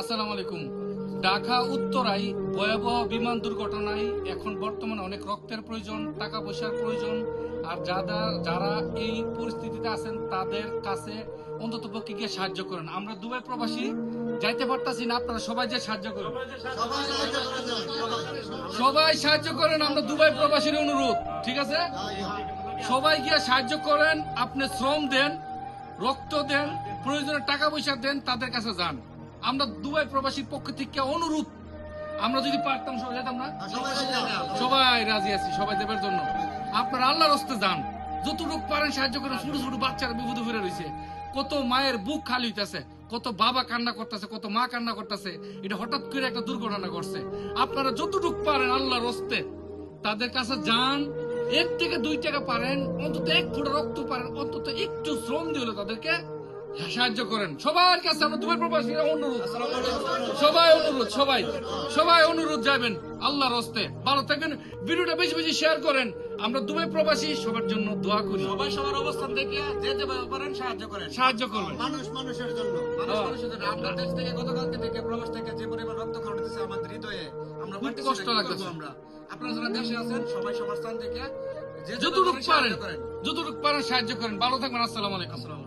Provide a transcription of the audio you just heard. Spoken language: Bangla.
আসসালামু আলাইকুম। ঢাকা উত্তরায় ভয়াবহ বিমান দুর্ঘটনায় এখন বর্তমানে অনেক রক্তের প্রয়োজন, টাকা পয়সার প্রয়োজন, আর যারা যারা এই পরিস্থিতিতে আছেন, তাদের কাছে অন্তত পক্ষে গিয়ে সাহায্য করেন। আমরা দুবাই প্রবাসী, যাইতে পারতাছি না, আপনারা সবাই যে সাহায্য করেন। সবাই সাহায্য করেন, আমরা দুবাই প্রবাসীর অনুরোধ, ঠিক আছে? সবাই গিয়ে সাহায্য করেন, আপনি শ্রম দেন, রক্ত দেন, প্রয়োজনে টাকা পয়সা দেন, তাদের কাছে যান। আমরা দুবাই প্রবাসীর পক্ষ থেকে অনুরোধ আমরা যদি পারতাম সবাই যেতাম না? সবাই রাজি আছি সবাই দেবার জন্য। আপনারা আল্লাহর হস্তে যান। যতটুকু পারেন সাহায্য করেন ছোট ছোট বাচ্চারা বিপদে ফিরে রয়েছে। কত মায়ের বুক খালি হইতেছে কত বাবা কান্না করতেছে কত মা কান্না করতেছে। এটা হঠাৎ করে একটা দুর্ঘটনা ঘটছে। আপনারা যতটুকু পারেন আল্লাহর হস্তে তাদের কাছে যান। এক থেকে দুই টাকা পারেন অন্তত এক ফুটা রক্ত পারেন অন্তত একটু শ্রম দিয়ে তাদেরকে সাহায্য করেন। সবার কাছে আমরা দুবাই প্রবাসীরা অনুরোধ। সবাই অনুরোধ সবাই। সবাই অনুরোধ যাবেন আল্লাহর হস্তে। ভালো থাকবেন ভিডিওটা বেশি বেশি শেয়ার করেন। আমরা দুবাই প্রবাসী সবার জন্য দোয়া করি। সবাই সবার অবস্থান থেকে যে যে পারেন সাহায্য করেন। সাহায্য করবেন। মানুষ মানুষের জন্য। মানুষ হ্যাঁ। মানুষের জন্য। আমরা দেশ থেকে গতকালকে থেকে প্রবাস থেকে যে পরিমাণ রক্ত খরচ আমাদের হৃদয়ে আমরা খুব কষ্ট লাগতেছে। আমরা? আপনারা যারা দেশে আছেন সবাই সবার স্থান থেকে যতটুকু পারেন যতটুকু পারেন সাহায্য করেন। ভালো থাকবেন আসসালামু আলাইকুম।